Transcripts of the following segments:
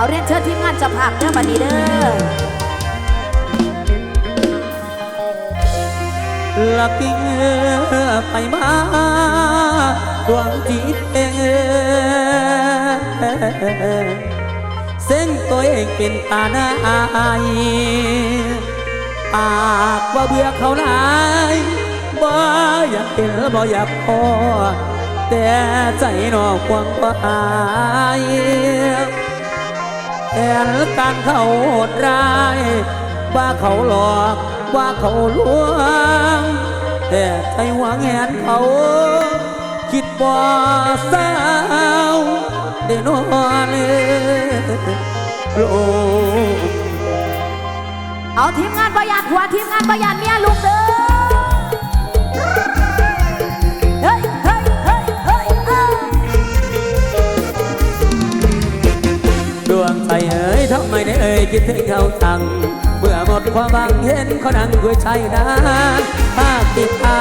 เอาเรียนเชิญทีมงานจะภาพเด้อบัดนี้เด้อลักกิ้งไปมาดวงจิตเองเส้นตัวเองเป็นตาหน้าอายปากว่าเบื่อเขาหลายบ่อยากเป็นบ่อยากพอแต่ใจนอกควงว่าอาย แอนการเขาโหดร้าย ว่าเขาหลอกว่าเขาลวง แต่ใจหวังแหนเขา คิดว่าสาวได้นอนโลกเอาทีมงานประหยัดหัวทีมงานประหยัดเมียลุงเด้อ วงใจเอ๋ยทำไมได้เอ่ยคิดถึงเขาตังเมื่อหมดความหวังเห็นเขาดังด้วยใจนะภาพติดตา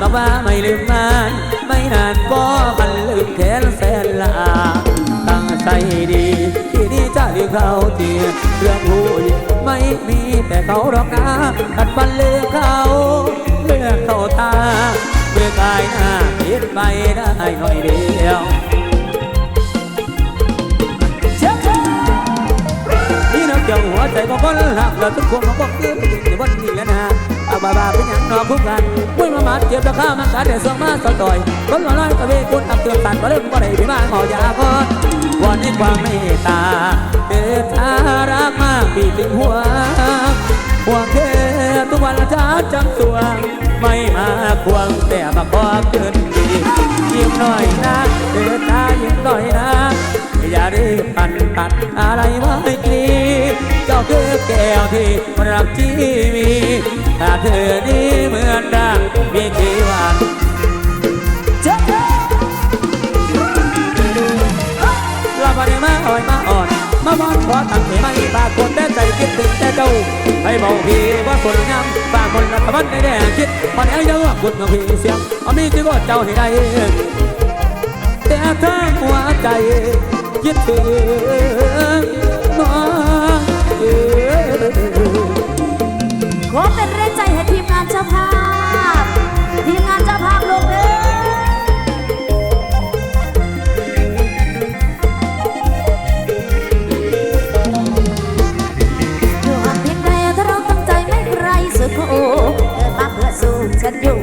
บอกว่าไม่ลืมมันไม่นานก็มันลืมแขนแสนลาตั้งใจดีที่นี่จะลืมเขาทีเรื่องผู้หญิงไม่มีแต่เขาหรอกนะกัดบันลืมเขาเมื่อเขาตาเมื่อกายหน้าคิดไปได้หน่อยเดียว คนหักแล้วทุกคนมาบอกเรื่องในวันนี้แล้วนะเอาบาบาเป็นอย่างนอคู่กันมุ่งมามาเจ็บตะข้ามันกัดเดี๋ยวส่งมาสะต่อยคนหัวน้อยตะเวคุณอับเตือนตันมาเริ่มก็ได้พี่มาขอยาคอนวันนี้ความเมตตาเดือดารักมากปีถึงหัวห่วงเธอทุกวันละจ้าจังสวไม่มาควงแต่มาขอเกินดียิ้มหน่อยนะเดือตายิ้มหน่อยนะอย่ารีบปันตัดอะไรไว้กลี เจ้าคือแก้วที่รักที่มีถ้าเธอนี้เหมือนดังมีกี่วันเชิญเชิญลาบาเดมาอ่อยมาอ่อน มาบอนขอตั้งเหไม่ปากคนได้ใจคิดถึงแต่เจ้าให้บอกพี่ว่าคนงามฝากคนรัฐบาลได้แดงคิดมันไอ้เยอะคุณกับพี่เสียงเอามีที่ก็เจ้าให้ได้แต่ถ้าหัวใจคิดถึงน้อง อสู้ฉั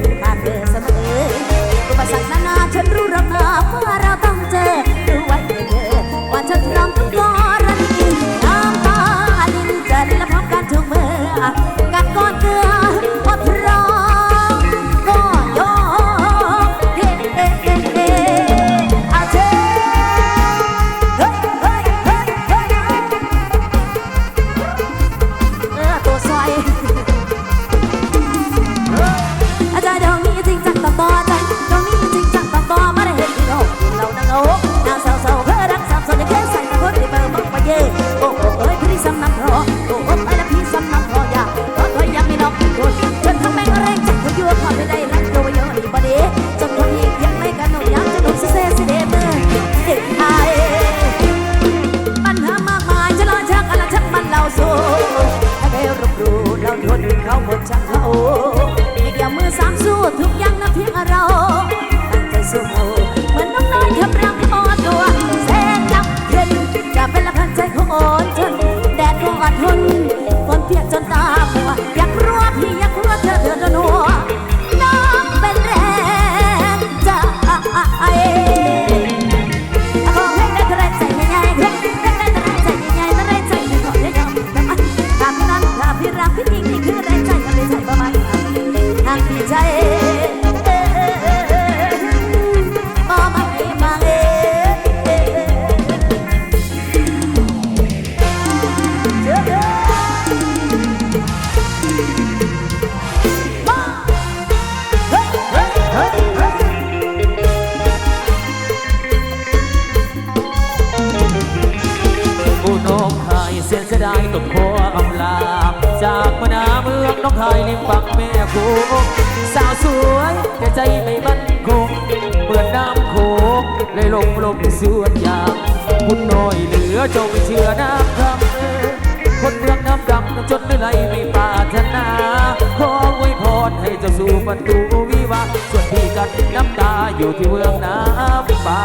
วิวาส่วนพี่กันน้ำตาอยู่ที่เมืองน้ำเปล่า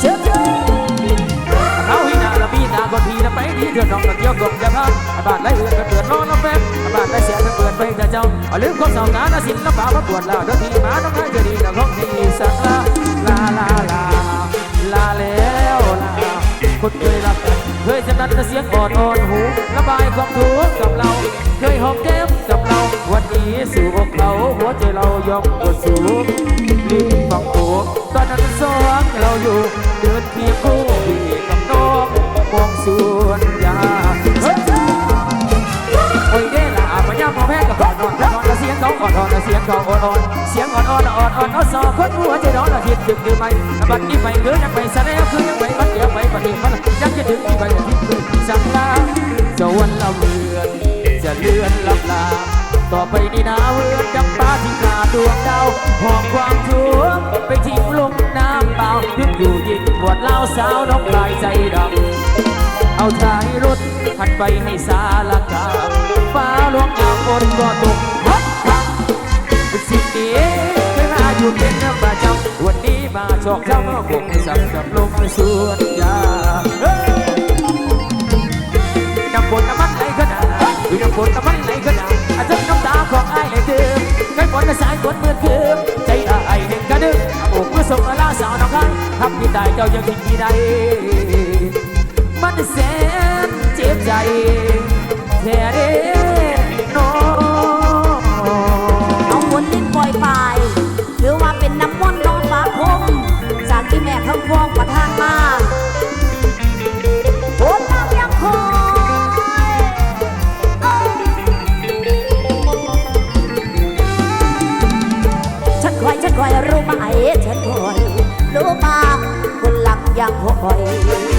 เชิญเชิญเขาหินาละมีนาคนทีนะไปดีเดือดน้องละเกี่ยวกบจะพานบาดไรเอือนก็เกิดน้องน้องแฟนบาดไรเสียก็เกิดไปแต่เจ้าอาลืมความสองงานศิลปะมาปวดลาเดี๋ยวทีมาน้องให้จะดีนะของดีสักลาลาลาลาลาแล้วลาคนเคยรัก เคยจะนัดเสียงอ่อนอ่อนหูระบายความทุกข์กับเรา เคยหอมแก้มกับเรา วันนี้สู่อกเราหัวใจเรายอมกดสูงลิ้นฟังโผตอนนั้นสองเราอยู่ เดินเคียงคู่พี่กับน้องมองสวนยาเฮ้ยโอ้ยเด้ล่ะปัญญาพอแพ้กับก่อนนอนนอนเสียงเขาอ่อนอ่อนเสียงเขาอ่อนอ่อนเสียงอ่อนอ่อนอ่อนอ่อนอ่อนสอคนหัวใจร้อนละทิดถึงหรือไม่บัดนี้ไปคือยังไปแสดงคือยัง ต่อไปนี่นาวเวือนดังฟ้าที่ขาดดวงดาวหอบความทุกข์ไปทิ้งลงน้ำเปล่าดึกอยู่ยิ่งปวดเล่าสาวน้องลายใจดำเอาท้ายรถหันไปให้สารกาฟ้าลวงอางฝนก็ตกฮัดฮัดเป็นสิ่งนี้เคยมาอยู่เป็นประจำวันนี้มาชอกเจ้ามาบกสับกับลมสวนยาน้ำฝนน้ำมันไหลขนาดอยู่น้ำฝนน้ำมันไหลขนาด กล้ฝนและสายฝนเมื่อคืนใจไอ้ายเด็กกระดึ๊บอ้เมื่อส่งมาลาสาวน้องข้างทำพี่ตายเจ้ายังทิ้งพี่ได้มันแสนเจ็บใจแท้เด้น้องเอาฝนลิ้นปล่อยไปถือว่าเป็นน้ำมนต์น้อนฟ้าคมจากที่แม่ทั้งฟองประทานมา รู้ป่าคนหลักยังคอย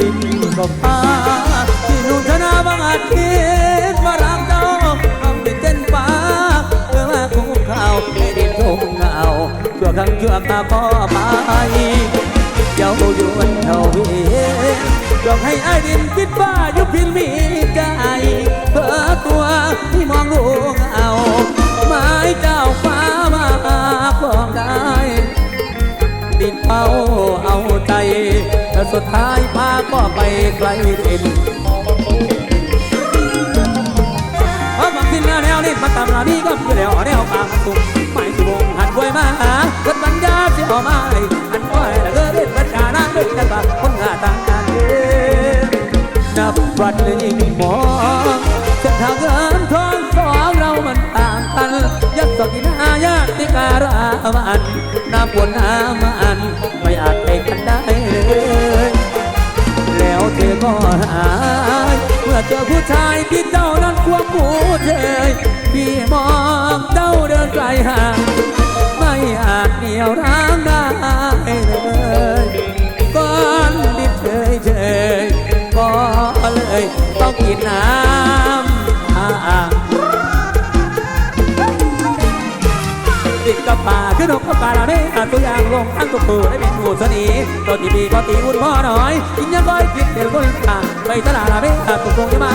ดินก็พาที่นุ่นธนาบางอาทิตย์มารักเจ้าทำเป็นเต้นฟ้าเพื่อมาคุ้มข่าวให้ดินทุ่งเงาชั่วครั้งชั่วคราวก็ไปเจ้าอยู่วันเท่าเวียนยกให้ไอ้ดินคิดว่ายุพินมีใจเพื่อตัวที่มองดูกเงาไม้เจ้าฟ้ามาคลองได้ เฝ้าเอาใจแต่สุดท้ายพาก็ไปไกลเด่นเพราบางทีแนวนี้มาตามลานี้ก็คือแล้วแนวปางสุขไม่สุวงหันไว้มาหาคนปัญญาที่ออกมาเลยอันว่าละเกิดเป็นปัญญาหน้าเด็กกันบ้าคนงาต่างกันนับวันเลยยิ่งมองเส้นทางเงินทองสองเรามันต่างกันยัดสกินหายาติการามันน้ำวนน้ำ หายเมื่อเจอผู้ชายที่เจ้านั้นควงคู่เธอพี่มองเจ้าเดินไกลห่างไม่อาจเหนียวร้างได้เลยก้อนดินเฉยเฉยก็เลยต้องกินน้ำอ่างติดกับป่าขึ้นนกกับป่าเราได้อาตัวอย่างลงทั้งตัวปืนได้เป็นหูสนี ตัวที่มีก็ตีวุ่นพ่อหน่อยกินยังก้อยผิดเดี๋ยวก็ลิตาไปตลาดเราได้าตัวคงจะมา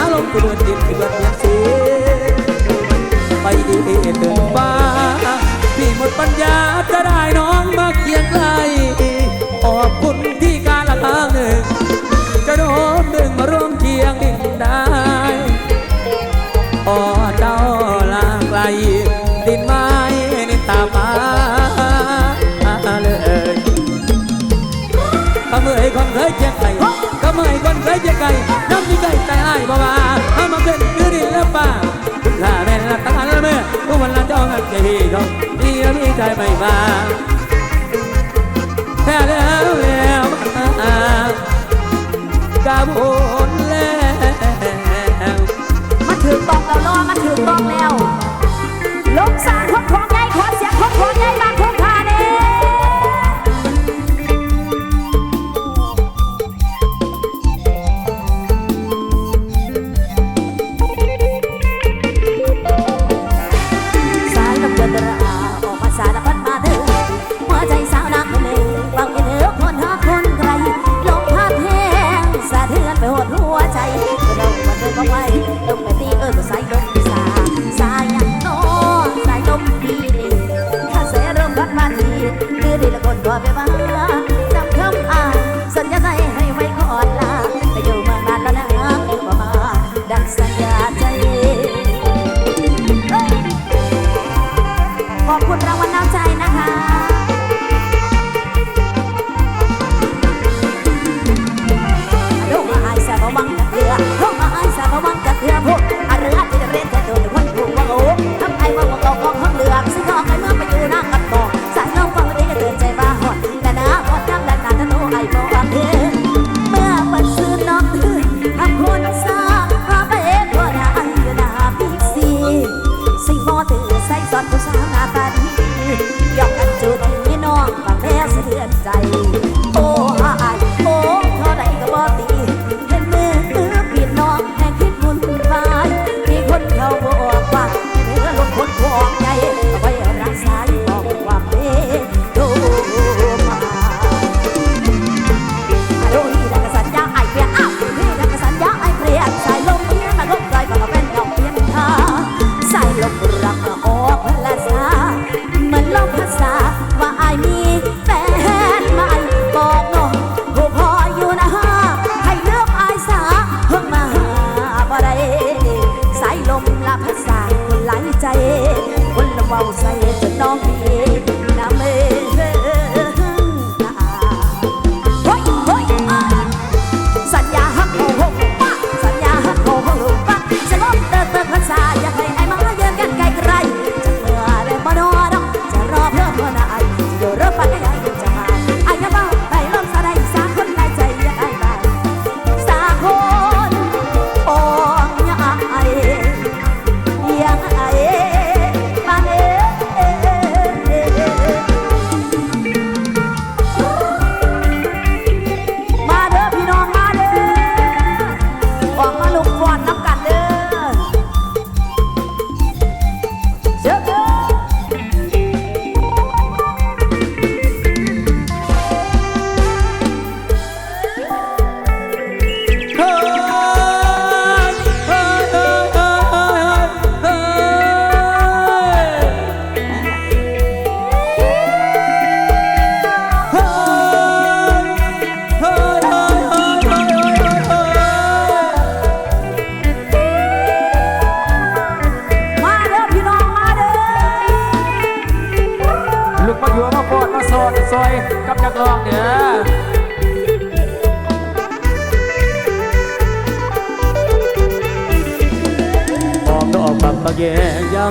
พี่น้องเดียวมีใจไม่มาแค่แล้วแล้วมากาบุ คนบ่ไปบ้า Cette envie est la maison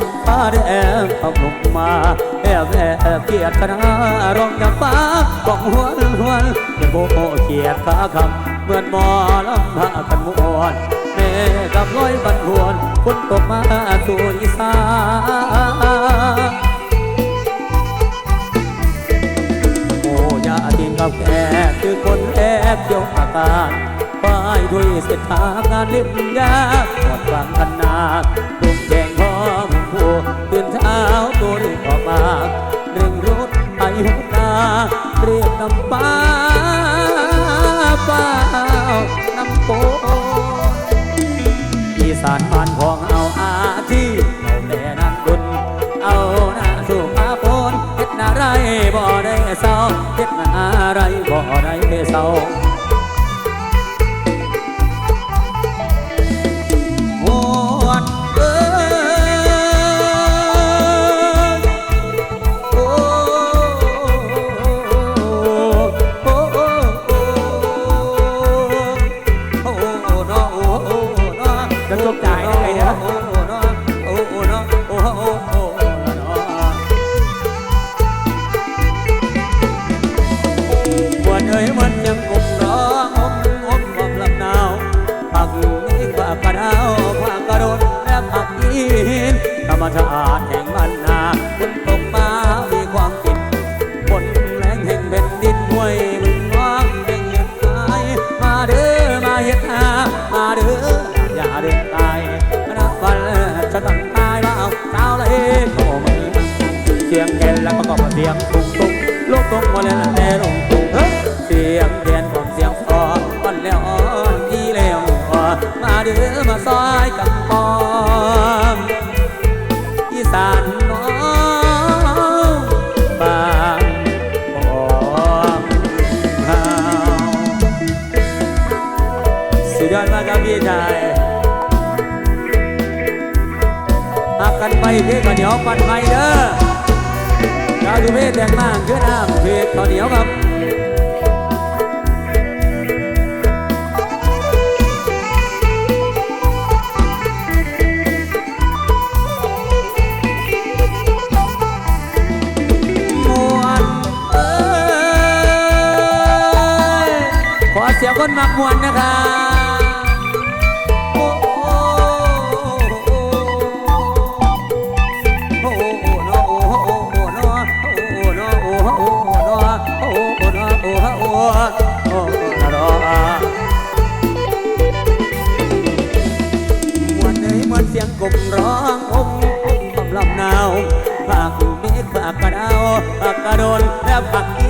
ำปาาแดงตกลงมาแอบแอบเกียดคณะร้องดับฟ้าบอกหวนหวนเป็นโบเกียดข้าคำเหมือนมอลำพากันมวนแม่กับลอยบันหวนคุณตกมาสู่อีสานโอ้ยาตินกับแกคือคนแอบยกี่อาการป้ายด้วยเสร็จทางานลิมยาหมดฟังขนาดลุงแดง ตื่นเช้าตัวรีบออกมาเร่งรถไปหัวนาเรียกน้ำป้าเป้าน้ำโปอีสาน รมชาติแห่ง กันไปเพื่อกันเหนียวปันไปเด้อดาวดูเพศแดงมากเพื่อน้ำเพศตอนเหนียวครับเสียงคนมักมวนนะครับ I don't ever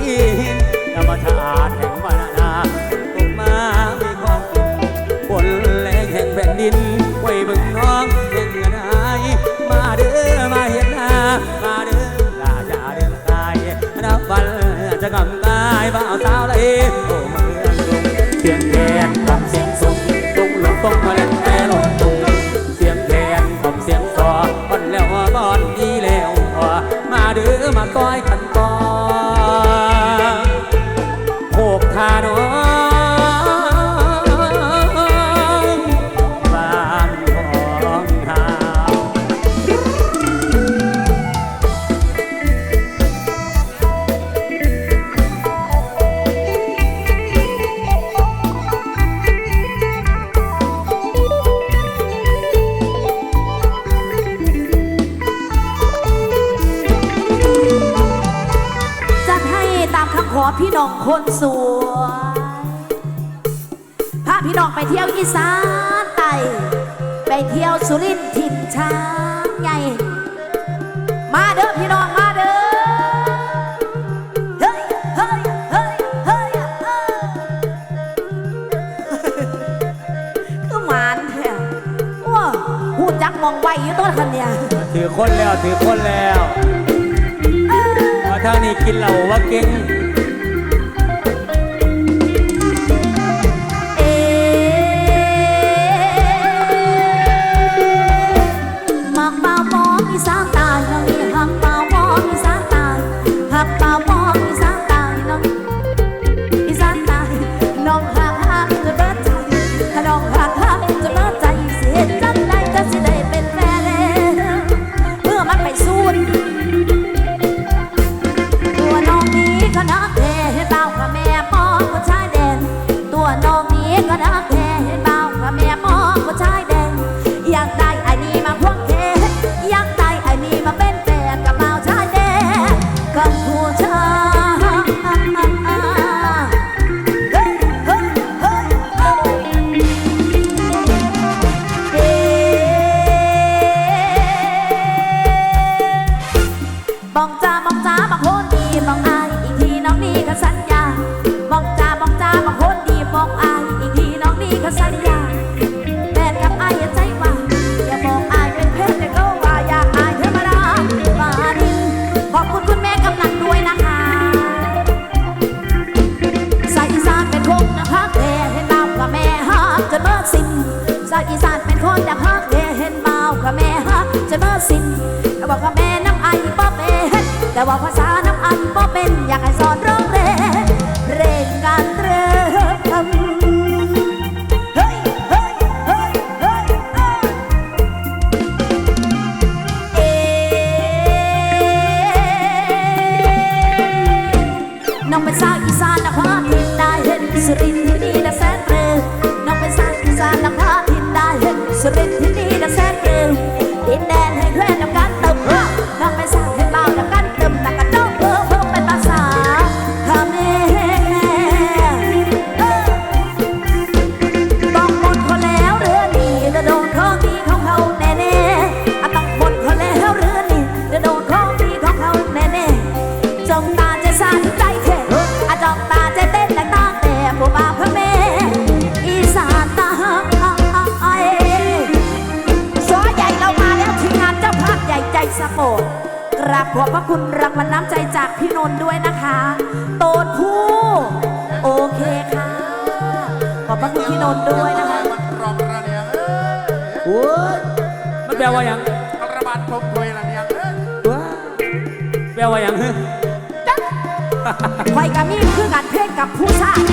องไว้อยู่ต้นหันเนี่ยถือคนแล้วถือคนแล้วมาทางนี้กินเหล้าว่าเก่ง สินบอกว่าแม่น้ำไอ้บ่เป็นแต่ว่าภาษา คอยกับมีคือกันเพื่อนกับผู้ชาย